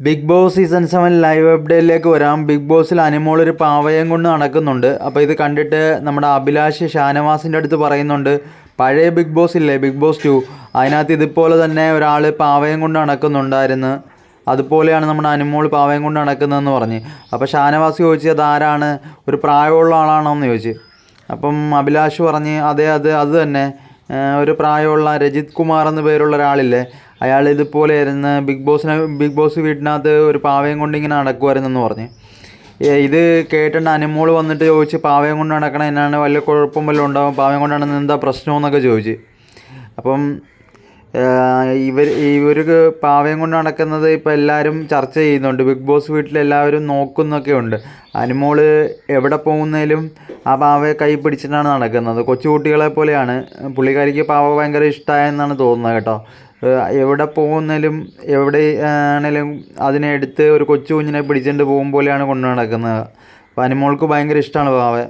Bigg Boss season seven live അപ്ഡേറ്റിലേക്ക് വരാം. Big ബോസിൽ അനിമോൾ ഒരു പാവയം കൊണ്ട് നടക്കുന്നുണ്ട്. അപ്പോൾ ഇത് കണ്ടിട്ട് നമ്മുടെ അഭിലാഷ് ഷാനവാസിന്റെ അടുത്ത് പറയുന്നുണ്ട് പഴയ ബിഗ് ബോസ് ഇല്ലേ? ബിഗ് ബോസ് ടു അതിനകത്ത് ഇതുപോലെ തന്നെ ഒരാൾ പാവയം കൊണ്ട് നടക്കുന്നുണ്ടായിരുന്നു. അതുപോലെയാണ് നമ്മുടെ അനിമോൾ പാവയം കൊണ്ട് നടക്കുന്നതെന്ന് പറഞ്ഞ്. അപ്പോൾ ഷാനവാസ് ചോദിച്ചു അതാരാണ്? ഒരു പ്രായമുള്ള ആളാണോ എന്ന് ചോദിച്ചു. അപ്പം അഭിലാഷ് പറഞ്ഞ് അതെ അത് അത് തന്നെ. ഒരു പ്രായമുള്ള രജിത് കുമാർ എന്ന പേരുള്ള ഒരാളില്ലേ? അയാൾ ഇതുപോലെ ഇരുന്ന് ബിഗ് ബോസിനെ ബിഗ് ബോസ് വീട്ടിനകത്ത് ഒരു പാവയും കൊണ്ട് ഇങ്ങനെ നടക്കുമായിരുന്നെന്ന് പറഞ്ഞ്. ഇത് കേട്ടിട്ട് അനുമോൾ വന്നിട്ട് ചോദിച്ച് പാവയും കൊണ്ട് നടക്കണം എന്നാണ് വലിയ കുഴപ്പം വല്ലതും ഉണ്ടാവും പാവയും കൊണ്ട് നടന്നത് എന്താ പ്രശ്നമെന്നൊക്കെ ചോദിച്ച്. അപ്പം ഇവർ ഇവർ പാവയും കൊണ്ട് നടക്കുന്നത് ഇപ്പം എല്ലാവരും ചർച്ച ചെയ്യുന്നുണ്ട്. ബിഗ് ബോസ് വീട്ടിൽ എല്ലാവരും നോക്കുന്നൊക്കെ ഉണ്ട്. അനുമോൾ എവിടെ പോകുന്നതിലും ആ പാവയെ കൈ പിടിച്ചിട്ടാണ് നടക്കുന്നത്. കൊച്ചുകുട്ടികളെ പോലെയാണ്. പുള്ളിക്കാരിക്ക് പാവ ഭയങ്കര ഇഷ്ടമായെന്നാണ് തോന്നുന്നത് കേട്ടോ. എവിടെ പോകുന്നതിലും എവിടെ ആണെങ്കിലും അതിനെ എടുത്ത് ഒരു കൊച്ചു കുഞ്ഞിനെ പിടിച്ചുകൊണ്ട് പോകും പോലെയാണ് നടക്കുന്നത്. അപ്പോൾ അനുമോൾക്ക് ഭയങ്കര ഇഷ്ടമാണ് പാവയെ